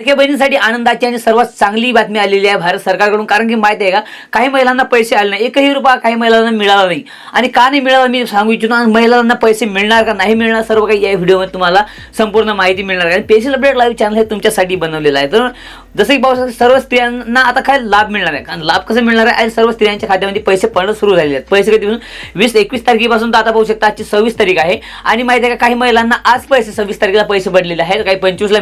लाडक्या बहिणींसाठी आनंदाची आणि सर्वात चांगली बातमी आलेली आहे भारत सरकारकडून. कारण की माहिती आहे का काही महिलांना पैसे आले नाही. एकही रुपया काही महिलांना मिळाला नाही. आणि का नाही मिळाला मी सांगू इच्छितो आणि महिलांना पैसे मिळणार का नाही मिळणार सर्व काही या व्हिडिओमध्ये तुम्हाला संपूर्ण माहिती मिळणार. आहे आणि स्पेशल अपडेट लाईव्ह चॅनल हे तुमच्यासाठी बनवलेलं आहे. तर जसं की पाहू शकता सर्व स्त्रियांना आता काय लाभ मिळणार आहे? कारण लाभ कसं मिळणार आहे? आणि सर्व स्त्रियांच्या खात्यामध्ये पैसे पडणं सुरू झालेले आहेत. पैसे कधी वीस एकवीस तारखेपासून तर आता पाहू शकता आजची सव्वीस तारीख आहे. आणि माहिती आहे का काही महिलांना आज पैसे सव्वीस तारखेला पैसे पडलेले आहेत. काही पंचवीसला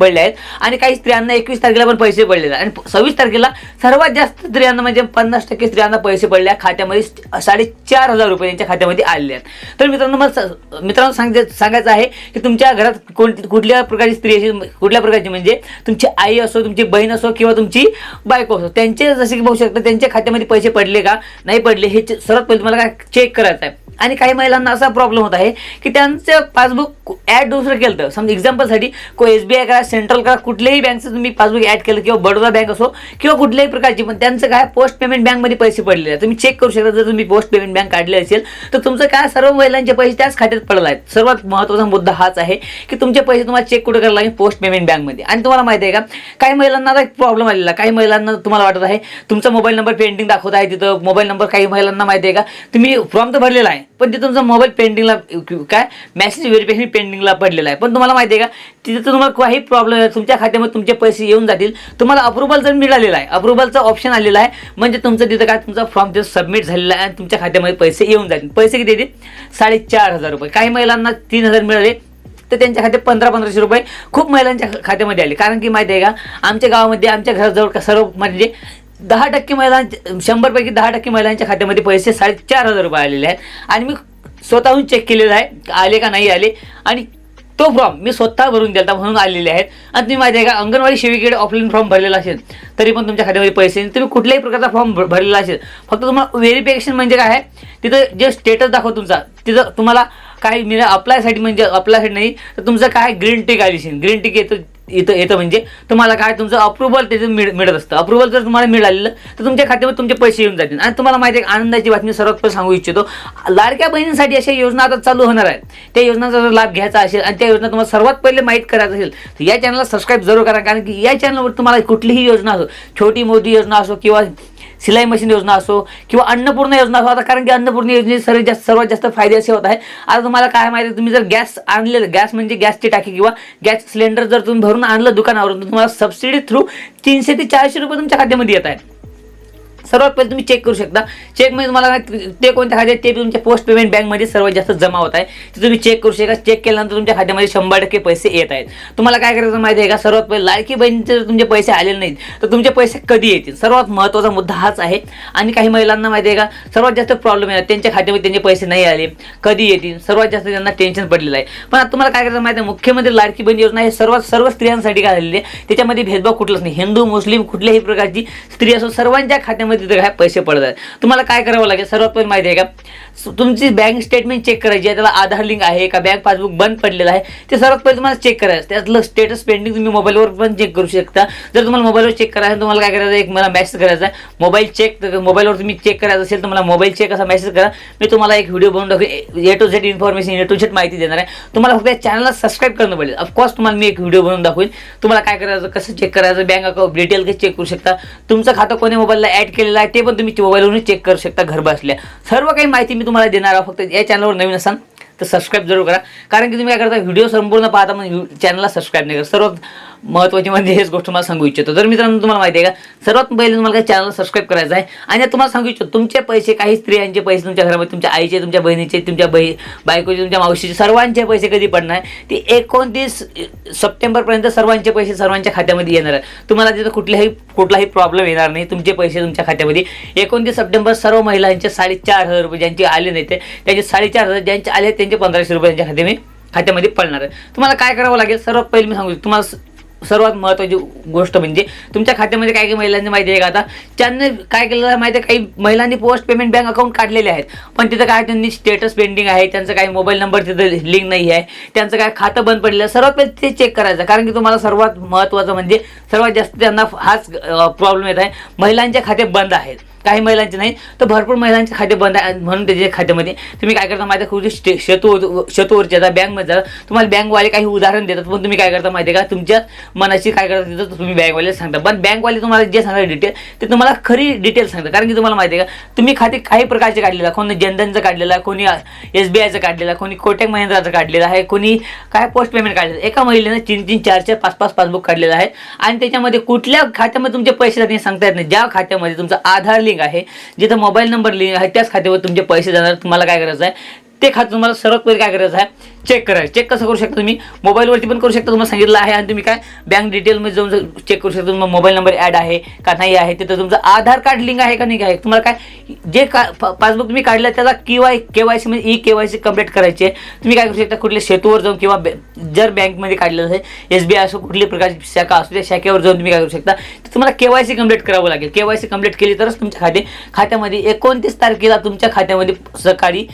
पडले आहेत. आणि काही स्त्रियांना एकवीस तारखेला पण पैसे पडलेले आहेत. आणि सव्वीस तारखेला सर्वात जास्त स्त्रियांना म्हणजे पन्नास टक्के स्त्रियांना पैसे पडले आहेत. खात्यामध्ये साडेचार हजार रुपये त्यांच्या खात्यामध्ये आलेले आहेत. तर मित्रांनो मला स- मित्रांनो सांग सांगायचं आहे की तुमच्या घरात कोणती कुठल्या प्रकारची स्त्री असेल कुठल्या प्रकारची म्हणजे तुमची आई असो तुमची बहीण असो किंवा तुमची बायको असो त्यांचे जसे की बघू शकता त्यांच्या खात्यामध्ये पैसे पडले का नाही पडले हे सर्वात पहिले तुम्हाला काय चेक करायचं आहे. आणि काही महिलांना असा प्रॉब्लेम होत आहे की त्यांचं पासबुक ॲड दुसरं केलं तर समजा एक्झाम्पलसाठी को एस बी आय करा सेंट्रल करा कुठल्याही बँकचं तुम्ही पासबुक ॲड केलं किंवा बडोदा बँक असो किंवा कुठल्याही प्रकारची पण त्यांचं काय पोस्ट पेमेंट बँकमध्ये पैसे पडलेले आहेत. तुम्ही चेक करू शकता जर तुम्ही पोस्ट पेमेंट बँक काढले असेल तर तुमचं काय सर्व महिलांचे पैसे त्याच खात्यात पडले आहेत. सर्वात महत्त्वाचा मुद्दा हाच आहे की तुमचे पैसे तुम्हाला चेक कुठे करायला लागेल? पोस्ट पेमेंट बँकमध्ये आणि तुम्हाला माहिती आहे का काही महिलांना आता एक प्रॉब्लेम आलेला काही महिलांना तुम्हाला वाटत आहे तुमचा मोबाईल नंबर पेंडिंग दाखवत आहे तिथं. मोबाईल नंबर काही महिलांना माहिती आहे का तुम्ही फॉर्म तर भरलेला आहे. पण ते तुमचा मोबाईल पेंडिंगला काय? मेसेज व्हेरिफिकेशन पेंडिंगला पडलेला आहे. पण तुम्हाला माहिती आहे का तिथे तुम्हाला काही प्रॉब्लेम तुमच्या खात्यामध्ये तुमचे पैसे येऊन जातील. तुम्हाला अप्रुव्हल जर मिळालेला आहे अप्रुव्हलचा ऑप्शन आलेला आहे म्हणजे तुमचं तिथं काय तुमचा फॉर्म तिथं सबमिट झालेला आहे आणि तुमच्या खात्यामध्ये पैसे येऊन जातील. पैसे किती येतील? साडेचार हजार रुपये. काही महिलांना तीन हजार मिळाले तर त्यांच्या खात्यात पंधरा पंधराशे रुपये खूप महिलांच्या खात्यामध्ये आले. कारण की माहिती आहे का आमच्या गावामध्ये आमच्या घराजवळ का सर्व म्हणजे दहा टक्के महिलांच्या शंभरपैकी दहा टक्के महिलांच्या खात्यामध्ये पैसे साडेचार हजार रुपये आलेले आहेत. आणि मी स्वतःहून चेक केलेलं आहे आले का नाही आले. आणि तो फॉर्म मी स्वतः भरून दिला म्हणून आलेले आहेत. आणि तुम्ही माहिती आहे का अंगणवाडी सेविकेकडे ऑफलाईन फॉर्म भरलेला असेल तरी पण तुमच्या खात्यामध्ये पैसे नाही. तुम्ही कुठल्याही प्रकारचा फॉर्म भरलेला असेल फक्त तुम्हाला व्हेरिफिकेशन म्हणजे काय आहे तिथं जे स्टेटस दाखव तुमचा तिथं तुम्हाला काही मी अप्लायसाठी म्हणजे अप्लायसाठी नाही तर तुमचं काय ग्रीन टिक आली असेल. ग्रीन टिक येतं इथं येतं म्हणजे तुम्हाला काय तुमचं अप्रुव्हल त्याचं मिळ मिळत असतं. अप्रुव्हल जर तुम्हाला मिळालेलं तर तुमच्या खात्यामध्ये तुमचे पैसे येऊन जातील. आणि तुम्हाला माहिती आहे आनंदाची बातमी सर्वात पहिले सांगू इच्छितो. लाडक्या बहिणींसाठी अशा योजना आता चालू होणार आहेत. त्या योजनाचा जर लाभ घ्यायचा असेल आणि त्या योजना तुम्हाला सर्वात पहिले माहीत करायचं असेल तर या चॅनलला सबस्क्राईब जरूर करा. कारण की या चॅनलवर तुम्हाला कुठलीही योजना असो छोटी मोठी योजना असो किंवा सिलाई मशीन योजना असो किंवा अन्नपूर्ण योजना असो आता कारण की अन्नपूर्ण योजनेचे सर्वात जास्त सर्वात जास्त फायदे असे होत आहे आता तुम्हाला काय माहिती तुम्ही जर गॅस आणलेलं गॅस म्हणजे गॅसची टाकी किंवा गॅस सिलेंडर जर तुम्ही भरून आणलं दुकानावरून तर तुम्हाला सबसिडी थ्रू तीनशे ते चारशे रुपये तुमच्या खात्यामध्ये येत आहे सर्वात पहिले तुम्ही चेक करू शकता. चेकमध्ये तुम्हाला ते कोणत्या खात्यात ते तुमच्या पोस्ट पेमेंट बँकमध्ये सर्वात जास्त जमा होत आहे. ते तुम्ही चेक करू शकता. चेक केल्यानंतर तुमच्या खात्यामध्ये शंभर टक्के पैसे येत आहेत. तुम्हाला काय करायचं माहिती आहे का? सर्वात पहिले लाडकी बहिणीचे जर तुमचे पैसे आलेले नाहीत तर तुमचे पैसे कधी येतील? सर्वात महत्त्वाचा मुद्दा हाच आहे. आणि काही महिलांना माहिती आहे का? सर्वात जास्त प्रॉब्लेम आहे त्यांच्या खात्यामध्ये त्यांचे पैसे नाही आले. कधी येतील? सर्वात जास्त त्यांना टेन्शन पडलेलं आहे. पण आता तुम्हाला काय करायचं माहिती आहे? मुख्यमंत्री लाडकी बहीण योजना हे सर्वात सर्व स्त्रियांसाठी काय झालेली आहे. त्याच्यामध्ये भेदभाव कुठलाच नाही. हिंदू मुस्लिम कुठल्याही प्रकारची स्त्री असो सर्वांच्या खात्यामध्ये तिथे काय पैसे पडत आहेत तुम्हाला काय करावं लागेल? सर्वात पहिले माहिती आहे का? तुमची बँक स्टेटमेंट चेक करायची आहे त्याला आधार लिंक आहे का बँक पासबुक बंद पडलेलं आहे ते सर्वात पहिले तुम्हाला चेक करायचं त्यातलं स्टेटस पेंडिंग तुम्ही मोबाईलवर पण चेक करू शकता. जर तुम्हाला मोबाईलवर चेक करायचं तुम्हाला काय करायचं एक मला मेसेज करायचा आहे. मोबाईल चेक मोबाईलवर तुम्ही चेक करायचं असेल तर मला मोबाईल चेक असा मेसेज करा. मी तुम्हाला एक व्हिडिओ बनवून दाखवेन A to Z information A to Z माहिती देणार आहे. तुम्हाला फक्त या चॅनलला सबस्क्राईब करणं पडेल. ऑफकोर्स तुम्हाला मी एक व्हिडिओ बनवून दाखवेन तुम्हाला काय करायचं कसं चेक करायचं बँक अकाउंट डिटेल चेक करू शकता? तुमचं खातं कोणी मोबाईलला ॲड केलेलं आहे ते पण तुम्ही मोबाईलवरून चेक करू शकता घर बसल्या सर्व काही माहिती मी तुम्हाला देणार आहे फक्त या चॅनलवर नवीन असाल तर सबस्क्राईब जरूर करा. कारण की तुम्ही काय करता व्हिडिओ संपूर्ण पाहता मग चॅनलला सबस्क्राईब नाही करा सर्व महत्त्वाची म्हणजे हेच गोष्ट मला सांगू इच्छितो. तर मित्रांनो तुम्हाला माहिती आहे का? सर्वात पहिले तुम्हाला काय चॅनल सबस्क्राईब करायचं आहे. आणि तुम्हाला सांगू इच्छितो तुमचे पैसे काही स्त्रियांचे पैसे तुमच्या घरामध्ये तुमच्या आईचे तुमच्या बहिणीचे तुमच्या बही बायकोचे तुमच्या मावशीचे सर्वांचे पैसे कधी पडणार? ते एकोणतीस सप्टेंबरपर्यंत सर्वांचे पैसे सर्वांच्या खात्यामध्ये येणार आहे. तुम्हाला तिथं कुठल्याही कुठलाही प्रॉब्लेम येणार नाही. तुमचे पैसे तुमच्या खात्यामध्ये. एकोणतीस सप्टेंबर सर्व महिलांचे साडेचार हजार रुपये ज्यांचे आले नाही ते त्यांचे साडेचार हजार ज्यांचे आले आहेत, त्यांचे पंधराशे रुपये त्यांच्या खात्यामध्ये खात्यामध्ये पडणार आहे. तुम्हाला काय करावं लागेल? सर्वात पहिले मी सांगू इच्छितो. तुम्हाला सर्वात महत्त्वाची गोष्ट म्हणजे तुमच्या खात्यामध्ये काय काही महिलांनी माहिती आहे का आता? त्यांनी काय केलेलं आहे माहिती आहे? काही महिलांनी पोस्ट पेमेंट बँक अकाउंट काढलेले आहेत. पण तिथं काय त्यांनी स्टेटस पेंडिंग आहे त्यांचं काही मोबाईल नंबर तिथं लिंक नाही आहे त्यांचं काय खातं बंद पडलेलं आहे. सर्वात पहिले ते चेक करायचं. कारण की तुम्हाला सर्वात महत्त्वाचं म्हणजे सर्वात जास्त त्यांना हाच प्रॉब्लेम येत आहे. महिलांचे खाते बंद आहेत. काही महिलांचे नाही तर भरपूर महिलांचे खाते बंद आहे. म्हणून त्याच्या खात्यामध्ये तुम्ही काय करता माहिती आहे कुठे स्टे शेतू शेतूवरचे जाता बँकमध्ये जाता तुम्हाला बँकवाले काही उदाहरण देतात पण तुम्ही काय करता माहिती आहे का? तुमच्या मनाशी काय करता देतात तुम्ही बँकवाले सांगता. पण बँकवाले तुम्हाला जे सांगतात डिटेल ते तुम्हाला खरी डिटेल सांगतात. कारण की तुम्हाला माहिती आहे का? तुम्ही खाते काही प्रकारचे काढलेलं कोणी जनधनचं काढलेला आहे कोणी एस बी आयचं काढलेला आहे कोणी कोटक महिंद्राचं काढलेलं आहे कोणी काय पोस्ट पेमेंट काढलेलं आहे. एका महिलेनं तीन तीन चार चार पाच पाच पासबुक काढलेलं आहे. आणि त्याच्यामध्ये कुठल्या खात्यामध्ये तुमचे पैसे जातील सांगता येत नाही. ज्या खात्यामध्ये तुमचं आधार लिंक आहे जिथं मोबाईल नंबर लिंक आहे त्याच खात्यावर तुमचे पैसे जाणार तुम्हाला काय करायचं आहे ते खातं तुम्हाला सर्वात पहिले काय करायचं आहे? चेक करायचं. चेक कसं करू शकता तुम्ही? मोबाईलवरती पण करू शकता तुम्हाला सांगितलं आहे. आणि तुम्ही काय? बँक डिटेलमध्ये जाऊन चेक करू शकता. तुम्हाला मोबाईल नंबर ॲड आहे का नाही आहे? तिथं तुमचं आधार कार्ड लिंक आहे का नाही आहे? तुम्हाला काय? जे का पासबुक तुम्ही काढलं त्याला K Y K Y C म्हणजे E K Y C complete करायची आहे. तुम्ही काय करू शकता? कुठल्या शेतूवर जाऊन किंवा जर बँकमध्ये काढलेलं असेल एस बी आय असो कुठली प्रकारची शाखा असू त्या शाखेवर जाऊन तुम्ही काय करू शकता? तर तुम्हाला के वाय सी कंप्लीट करावं लागेल. के वाय सी कंप्लीट केली तरच तुमच्या खाते खात्यामध्ये एकोणतीस तारखेला तुमच्या खात्यामध्ये सकाळी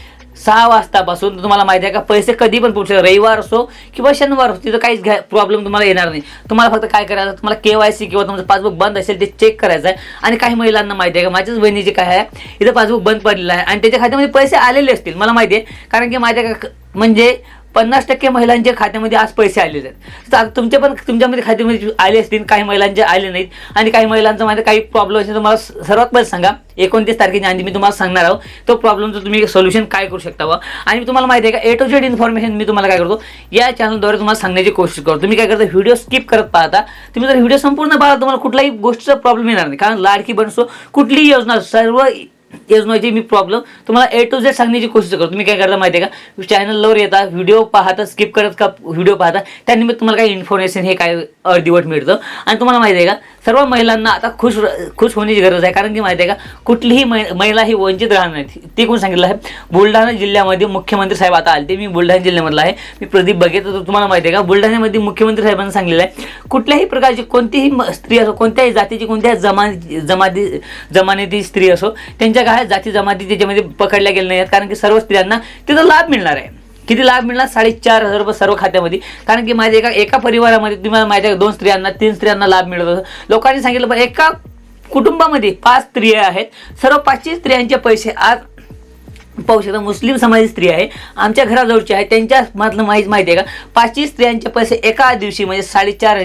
सहा वाजतापासून तुम्हाला माहिती आहे का पैसे कधी पण पुढचे रविवार असो किंवा शनिवार असो तिथं काहीच घ्या प्रॉब्लेम तुम्हाला येणार नाही. तुम्हाला फक्त काय करायचं तुम्हाला के वाय सी किंवा तुमचं पासबुक बंद असेल ते चेक करायचं आहे. आणि काही महिलांना माहिती आहे का माझ्याच बहिणीचे काय आहे इथं पासबुक बंद पडलेलं आहे. आणि त्याच्या खात्यामध्ये पैसे आलेले असतील मला माहिती आहे. कारण की माहिती आहे का म्हणजे पन्नास टक्के महिलांच्या खात्यामध्ये आज पैसे आलेले आहेत. तर तुमचे पण तुमच्यामध्ये खात्यामध्ये आले असतील काही महिलांचे आले नाहीत आणि काही महिलांचं माझ्या काही प्रॉब्लेम असेल तर मला सर्वात पहिले सांगा. एकोणतीस तारखेच्या आधी मी तुम्हाला सांगणार आहोत तो प्रॉब्लेमचं तुम्ही सोल्युशन काय करू शकता व आणि तुम्हाला माहिती आहे का ए टू झेड इन्फॉर्मेशन मी तुम्हाला काय करतो? या चॅनलद्वारे तुम्हाला सांगण्याची कोशिश करतो. तुम्ही काय करता व्हिडिओ स्किप करत पाहता. तुम्ही जर व्हिडिओ संपूर्ण पाहता तुम्हाला कुठलाही गोष्टीचा प्रॉब्लेम येणार नाही. कारण लाडकी बनसो कुठलीही योजना सर्व योजनेची मी प्रॉब्लेम तुम्हाला ए टू झेड सांगण्याची कोशिश करतो. तुम्ही काय करता माहिती आहे का चॅनलवर येता व्हिडिओ पाहता स्किप करत का? व्हिडिओ पाहता. त्यानिमित्त तुम्हाला काही इन्फॉर्मेशन हे काय अर्धीवट मिळतं. आणि तुम्हाला माहिती आहे का? सर्व महिलांना आता खुश खुश होण्याची गरज आहे. कारण की माहिती आहे का कुठलीही महिला ही वंचित राहणार नाही. ती कोण सांगितलं आहे? बुलढाणा जिल्ह्यामध्ये मुख्यमंत्री साहेब आता आले ते मी बुलढाणा जिल्ह्यामधला आहे. मी प्रदीप बघेत तर तुम्हाला माहिती आहे का बुलढाण्यामध्ये मुख्यमंत्री साहेबांनी सांगितलं आहे कुठल्याही प्रकारची कोणतीही स्त्री असो कोणत्याही जातीची कोणत्याही जमा जमाती जमानीची स्त्री असो त्यांच्या काय जाती जमाती त्याच्यामध्ये पकडल्या गेल्या नाही आहेत कारण की सर्व स्त्रियांना तिथं लाभ मिळणार आहे. किती लाभ मिळणार? साडेचार हजार रुपये सर्व खात्यामध्ये. कारण की माझ्या एका एका परिवारामध्ये तुम्हाला माझ्या दोन स्त्रियांना तीन स्त्रियांना लाभ मिळत होता. लोकांनी सांगितलं पण एका कुटुंबामध्ये पाच स्त्रिया आहेत. सर्व पाचशे स्त्रियांचे पैसे आज पाहू शकता मुस्लिम समाजाची स्त्री आहे. आमच्या घराजवळची आहे. त्यांच्या मधलं माहीत माहिती आहे का? पाचशे स्त्रियांचे पैसे एका दिवशी म्हणजे साडेचार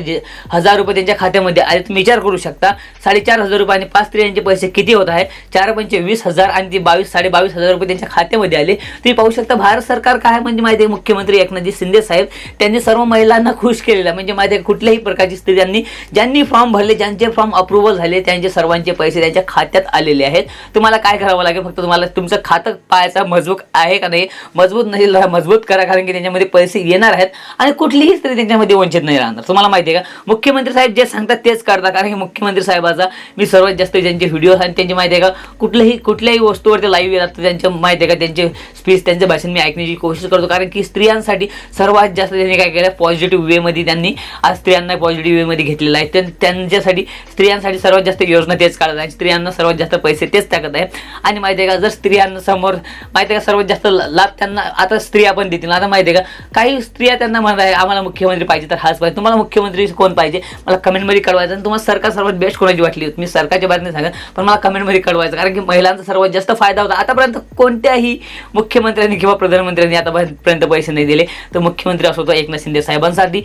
हजार रुपये त्यांच्या खात्यामध्ये आले तुम्ही विचार करू शकता साडेचार हजार रुपये आणि पाच स्त्रियांचे पैसे किती होत आहे चार पंचे वीस हजार आणि ती बावीस साडे बावीस हजार रुपये त्यांच्या खात्यामध्ये आले. तुम्ही पाहू शकता भारत सरकार काय म्हणजे माहिती आहे मुख्यमंत्री एकनाथजी शिंदे साहेब त्यांनी सर्व महिलांना खुश केलेला आहे. म्हणजे माहिती आहे कुठल्याही प्रकारची स्त्रियांनी ज्यांनी फॉर्म भरले ज्यांचे फॉर्म अप्रुव्हल झाले त्यांचे सर्वांचे पैसे त्यांच्या खात्यात आलेले आहेत. तुम्हाला काय करावं लागेल? फक्त तुम्हाला तुमचं खातं पायाचा मजबूत आहे का नाही? मजबूत नाही मजबूत करा कारण की त्यांच्यामध्ये पैसे येणार आहेत आणि कुठलीही स्त्री त्यांच्यामध्ये वंचित नाही राहणार. तुम्हाला माहिती आहे का? मुख्यमंत्री साहेब जे सांगतात तेच करतात कारण की मुख्यमंत्री साहेबाचा मी सर्वात जास्त ज्यांचे व्हिडिओ आणि त्यांची माहिती आहे का? कुठल्याही कुठल्याही वस्तूवरती लाईव्ह येतात त्यांच्या माहिती आहे का? त्यांचे स्पीच त्यांचे भाषण मी ऐकण्याची कोशिश करतो कारण की स्त्रियांसाठी सर्वात जास्त त्यांनी काय केलं? पॉझिटिव्ह वेमध्ये त्यांनी आज स्त्रियांना पॉझिटिव्ह वेमध्ये घेतलेलं आहे. त्यां- त्यांच्यासाठी स्त्रियांसाठी सर्वात जास्त योजना तेच काढत आहे. स्त्रियांना सर्वात जास्त पैसे तेच टाकत आहे. आणि माहिती आहे का? जर स्त्रियांना समोर माहिती आहे का सर्वात जास्त लाभ त्यांना आता स्त्रिया पण देतील. आता माहिती आहे का काही स्त्रिया त्यांना म्हणत आहे आम्हाला मुख्यमंत्री पाहिजे तर हाच पाहिजे. तुम्हाला मुख्यमंत्री कोण पाहिजे? मला कमेंटमध्ये कळवायचं आणि तुम्हाला सरकार सर्वात बेस्ट कोणाची वाटली होती? मी सरकारच्या बातमी सांगा पण मला कमेंटमध्ये कळवायचं कारण की महिलांचा सर्वात जास्त फायदा होता. आतापर्यंत कोणत्याही मुख्यमंत्र्यांनी किंवा प्रधानमंत्र्यांनी आतापर्यंत पैसे नाही दिले. तर मुख्यमंत्री असो तो एकनाथ शिंदे साहेबांसाठी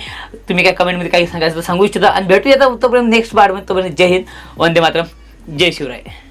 तुम्ही काय कमेंटमध्ये काही सांगायचं तर सांगू इच्छिता. आणि भेटूया तोपर्यंत नेक्स्ट पार्टमध्ये तोपर्यंत जय हिंद. वंदे मातरम. जय शिवराय.